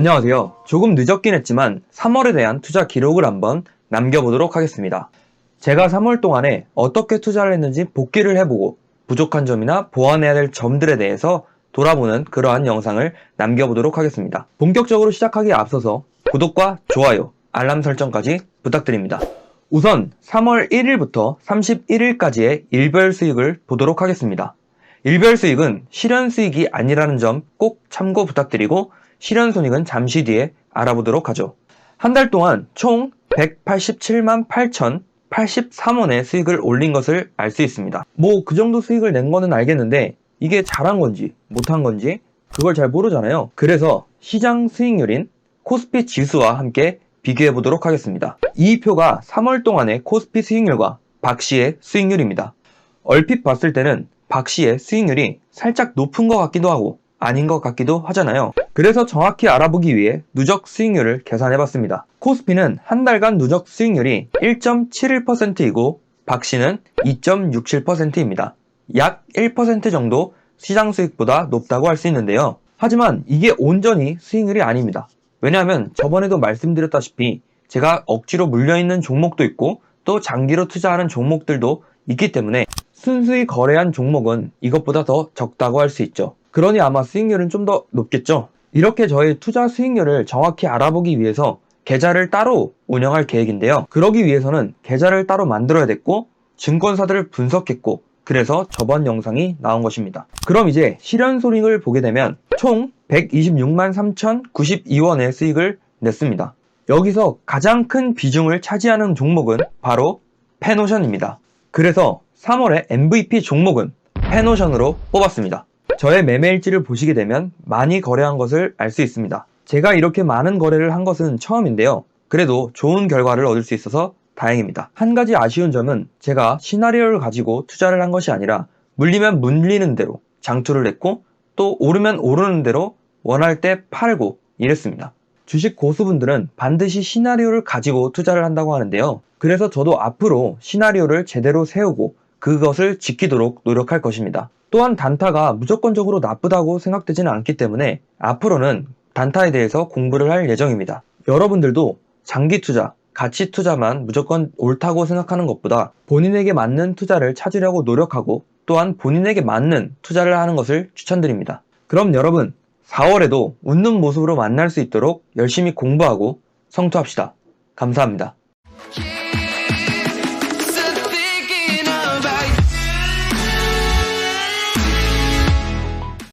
안녕하세요. 조금 늦었긴 했지만 3월에 대한 투자 기록을 한번 남겨보도록 하겠습니다. 제가 3월 동안에 어떻게 투자를 했는지 복기를 해보고 부족한 점이나 보완해야 될 점들에 대해서 돌아보는 그러한 영상을 남겨보도록 하겠습니다. 본격적으로 시작하기에 앞서서 구독과 좋아요, 알람 설정까지 부탁드립니다. 우선 3월 1일부터 31일까지의 일별 수익을 보도록 하겠습니다. 일별 수익은 실현 수익이 아니라는 점 꼭 참고 부탁드리고 실현 손익은 잠시 뒤에 알아보도록 하죠. 한 달 동안 총 187만 8,083원의 수익을 올린 것을 알 수 있습니다. 뭐 그 정도 수익을 낸 거는 알겠는데 이게 잘한 건지 못한 건지 그걸 잘 모르잖아요. 그래서 시장 수익률인 코스피 지수와 함께 비교해 보도록 하겠습니다. 이 표가 3월 동안의 코스피 수익률과 박 씨의 수익률입니다. 얼핏 봤을 때는 박 씨의 수익률이 살짝 높은 것 같기도 하고 아닌 것 같기도 하잖아요. 그래서 정확히 알아보기 위해 누적 수익률을 계산해 봤습니다. 코스피는 한 달간 누적 수익률이 1.71%이고 박 씨는 2.67%입니다. 약 1% 정도 시장 수익보다 높다고 할 수 있는데요. 하지만 이게 온전히 수익률이 아닙니다. 왜냐하면 저번에도 말씀드렸다시피 제가 억지로 물려있는 종목도 있고 또 장기로 투자하는 종목들도 있기 때문에 순수히 거래한 종목은 이것보다 더 적다고 할 수 있죠. 그러니 아마 수익률은 좀 더 높겠죠. 이렇게 저의 투자 수익률을 정확히 알아보기 위해서 계좌를 따로 운영할 계획인데요. 그러기 위해서는 계좌를 따로 만들어야 됐고 증권사들을 분석했고 그래서 저번 영상이 나온 것입니다. 그럼 이제 실현 손익을 보게 되면 총 126만 3,092원의 수익을 냈습니다. 여기서 가장 큰 비중을 차지하는 종목은 바로 페노션입니다. 그래서 3월의 MVP 종목은 페노션으로 뽑았습니다. 저의 매매 일지를 보시게 되면 많이 거래한 것을 알 수 있습니다. 제가 이렇게 많은 거래를 한 것은 처음인데요. 그래도 좋은 결과를 얻을 수 있어서 다행입니다. 한 가지 아쉬운 점은 제가 시나리오를 가지고 투자를 한 것이 아니라 물리면 물리는 대로 장투를 냈고 또 오르면 오르는 대로 원할 때 팔고 이랬습니다. 주식 고수분들은 반드시 시나리오를 가지고 투자를 한다고 하는데요. 그래서 저도 앞으로 시나리오를 제대로 세우고 그것을 지키도록 노력할 것입니다. 또한 단타가 무조건적으로 나쁘다고 생각되지는 않기 때문에 앞으로는 단타에 대해서 공부를 할 예정입니다. 여러분들도 장기 투자, 가치 투자만 무조건 옳다고 생각하는 것보다 본인에게 맞는 투자를 찾으려고 노력하고 또한 본인에게 맞는 투자를 하는 것을 추천드립니다. 그럼 여러분, 4월에도 웃는 모습으로 만날 수 있도록 열심히 공부하고 성투합시다. 감사합니다.